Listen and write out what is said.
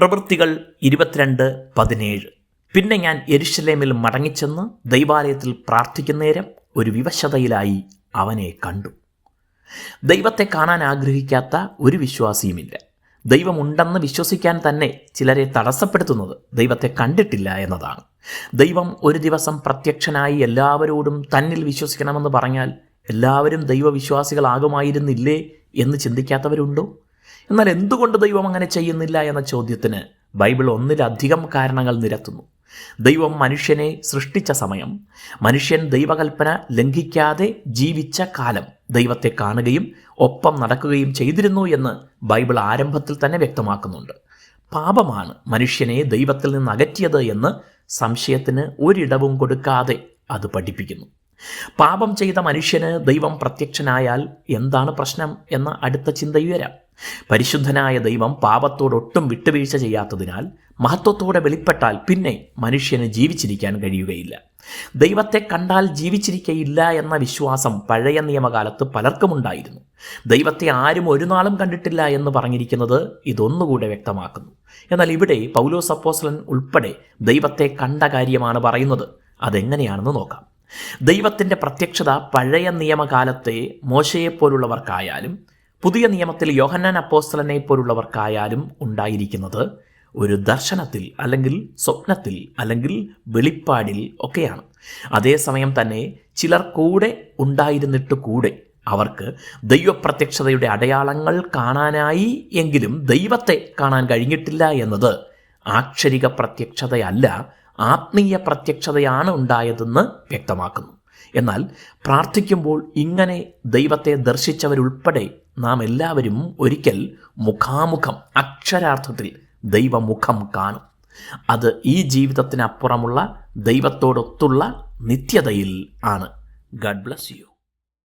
പ്രവൃത്തികൾ ഇരുപത്തിരണ്ട് പതിനേഴ്. പിന്നെ ഞാൻ എരുഷലേമിൽ മടങ്ങിച്ചെന്ന് ദൈവാലയത്തിൽ പ്രാർത്ഥിക്കുന്ന നേരം ഒരു വിവശതയിലായി അവനെ കണ്ടു. ദൈവത്തെ കാണാൻ ആഗ്രഹിക്കാത്ത ഒരു വിശ്വാസിയുമില്ല. ദൈവമുണ്ടെന്ന് വിശ്വസിക്കാൻ തന്നെ ചിലരെ തടസ്സപ്പെടുത്തുന്നത് ദൈവത്തെ കണ്ടിട്ടില്ല എന്നതാണ്. ദൈവം ഒരു ദിവസം പ്രത്യക്ഷനായി എല്ലാവരോടും തന്നിൽ വിശ്വസിക്കണമെന്ന് പറഞ്ഞാൽ എല്ലാവരും ദൈവവിശ്വാസികളാകുമായിരുന്നില്ലേ എന്ന് ചിന്തിക്കാത്തവരുണ്ടോ? എന്നാൽ എന്തുകൊണ്ട് ദൈവം അങ്ങനെ ചെയ്യുന്നില്ല എന്ന ചോദ്യത്തിന് ബൈബിൾ ഒന്നിലധികം കാരണങ്ങൾ നിരത്തുന്നു. ദൈവം മനുഷ്യനെ സൃഷ്ടിച്ച സമയം മനുഷ്യൻ ദൈവകൽപ്പന ലംഘിക്കാതെ ജീവിച്ച കാലം ദൈവത്തെ കാണുകയും ഒപ്പം നടക്കുകയും ചെയ്തിരുന്നു എന്ന് ബൈബിൾ ആരംഭത്തിൽ തന്നെ വ്യക്തമാക്കുന്നുണ്ട്. പാപമാണ് മനുഷ്യനെ ദൈവത്തിൽ നിന്ന് അകറ്റിയത് എന്ന് സംശയത്തിന് ഒരിടവും കൊടുക്കാതെ അത് പഠിപ്പിക്കുന്നു. പാപം ചെയ്ത മനുഷ്യന് ദൈവം പ്രത്യക്ഷനായാൽ എന്താണ് പ്രശ്നം എന്ന അടുത്ത ചിന്തയുയരാം പരിശുദ്ധനായ ദൈവം പാപത്തോടൊട്ടും വിട്ടുവീഴ്ച ചെയ്യാത്തതിനാൽ മഹത്വത്തോടെ വെളിപ്പെട്ടാൽ പിന്നെ മനുഷ്യന് ജീവിച്ചിരിക്കാൻ കഴിയുകയില്ല. ദൈവത്തെ കണ്ടാൽ ജീവിച്ചിരിക്കയില്ല എന്ന വിശ്വാസം പഴയ നിയമകാലത്ത് പലർക്കുമുണ്ടായിരുന്നു. ദൈവത്തെ ആരും ഒരു നാളും കണ്ടിട്ടില്ല എന്ന് പറഞ്ഞിരിക്കുന്നത് ഇതൊന്നുകൂടെ വ്യക്തമാക്കുന്നു. എന്നാൽ ഇവിടെ പൗലോസ് അപ്പോസ്ലൻ ഉൾപ്പെടെ ദൈവത്തെ കണ്ട കാര്യമാണ് പറയുന്നത്. അതെങ്ങനെയാണെന്ന് നോക്കാം. ദൈവത്തിന്റെ പ്രത്യക്ഷത പഴയ നിയമകാലത്തെ മോശയെപ്പോലുള്ളവർക്കായാലും പുതിയ നിയമത്തിൽ യോഹന്നാൻ അപ്പോസ്തലനെ പോലുള്ളവർക്കായാലും ഉണ്ടായിരിക്കുന്നത് ഒരു ദർശനത്തിൽ അല്ലെങ്കിൽ സ്വപ്നത്തിൽ അല്ലെങ്കിൽ വെളിപ്പാടിൽ ഒക്കെയാണ്. അതേസമയം തന്നെ ചിലർ കൂടെ ഉണ്ടായിരുന്നിട്ട് കൂടെ അവർക്ക് ദൈവപ്രത്യക്ഷതയുടെ അടയാളങ്ങൾ കാണാനായി എങ്കിലും ദൈവത്തെ കാണാൻ കഴിഞ്ഞിട്ടില്ല എന്നത് ആക്ഷരിക പ്രത്യക്ഷതയല്ല ആത്മീയ പ്രത്യക്ഷതയാണ് ഉണ്ടായതെന്ന് വ്യക്തമാക്കുന്നു. എന്നാൽ പ്രാർത്ഥിക്കുമ്പോൾ ഇങ്ങനെ ദൈവത്തെ ദർശിച്ചവരുൾപ്പെടെ നാം എല്ലാവരും ഒരിക്കൽ മുഖാമുഖം അക്ഷരാർത്ഥത്തിൽ ദൈവമുഖം കാണും. അത് ഈ ജീവിതത്തിനപ്പുറമുള്ള ദൈവത്തോടൊത്തുള്ള നിത്യതയിൽ ആണ്. Garh bless you